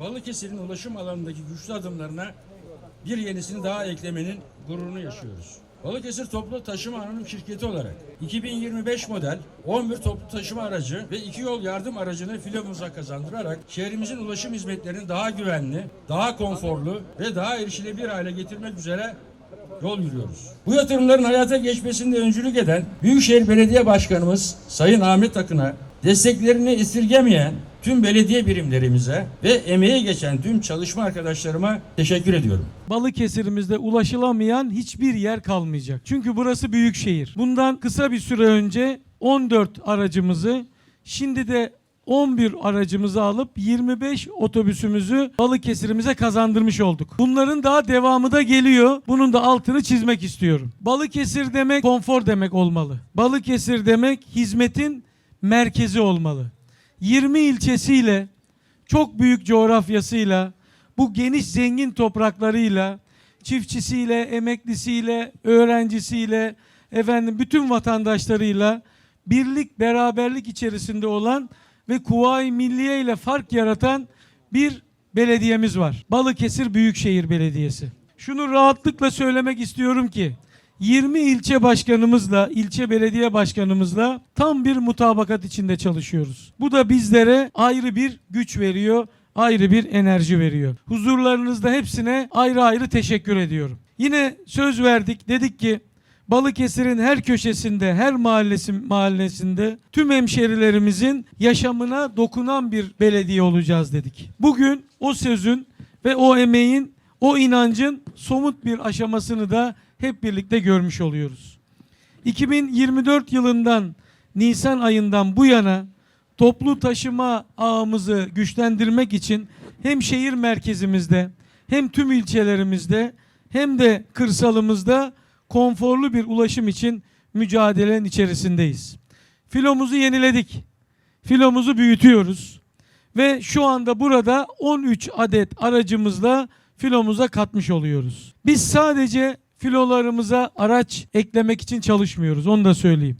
Balıkesir'in ulaşım alanındaki güçlü adımlarına bir yenisini daha eklemenin gururunu yaşıyoruz. Balıkesir Toplu Taşıma Anonim Şirketi olarak 2025 model 11 toplu taşıma aracı ve iki yol yardım aracını filomuza kazandırarak şehrimizin ulaşım hizmetlerini daha güvenli, daha konforlu ve daha erişilebilir hale getirmek üzere yol yürüyoruz. Bu yatırımların hayata geçmesinde öncülük eden Büyükşehir Belediye Başkanımız Sayın Ahmet Akın'a desteklerini esirgemeyen tüm belediye birimlerimize ve emeği geçen tüm çalışma arkadaşlarıma teşekkür ediyorum. Balıkesir'imizde ulaşılamayan hiçbir yer kalmayacak. Çünkü burası büyük şehir. Bundan kısa bir süre önce 14 aracımızı şimdi de 11 aracımızı alıp 25 otobüsümüzü Balıkesir'imize kazandırmış olduk. Bunların daha devamı da geliyor. Bunun da altını çizmek istiyorum. Balıkesir demek konfor demek olmalı. Balıkesir demek hizmetin merkezi olmalı. 20 ilçesiyle çok büyük coğrafyasıyla, bu geniş zengin topraklarıyla, çiftçisiyle, emeklisiyle, öğrencisiyle, efendim bütün vatandaşlarıyla birlik, beraberlik içerisinde olan ve Kuvayi Milliye ile fark yaratan bir belediyemiz var. Balıkesir Büyükşehir Belediyesi. Şunu rahatlıkla söylemek istiyorum ki 20 ilçe başkanımızla, ilçe belediye başkanımızla tam bir mutabakat içinde çalışıyoruz. Bu da bizlere ayrı bir güç veriyor, ayrı bir enerji veriyor. Huzurlarınızda hepsine ayrı ayrı teşekkür ediyorum. Yine söz verdik, dedik ki Balıkesir'in her köşesinde, her mahallesi, mahallesinde tüm hemşerilerimizin yaşamına dokunan bir belediye olacağız dedik. Bugün o sözün ve o emeğin, o inancın somut bir aşamasını da hep birlikte görmüş oluyoruz. 2024 yılından Nisan ayından bu yana toplu taşıma ağımızı güçlendirmek için hem şehir merkezimizde hem tüm ilçelerimizde hem de kırsalımızda konforlu bir ulaşım için mücadelenin içerisindeyiz. Filomuzu yeniledik. Filomuzu büyütüyoruz. Ve şu anda burada 13 adet aracımızla filomuza katmış oluyoruz. Biz sadece filolarımıza araç eklemek için çalışmıyoruz. Onu da söyleyeyim.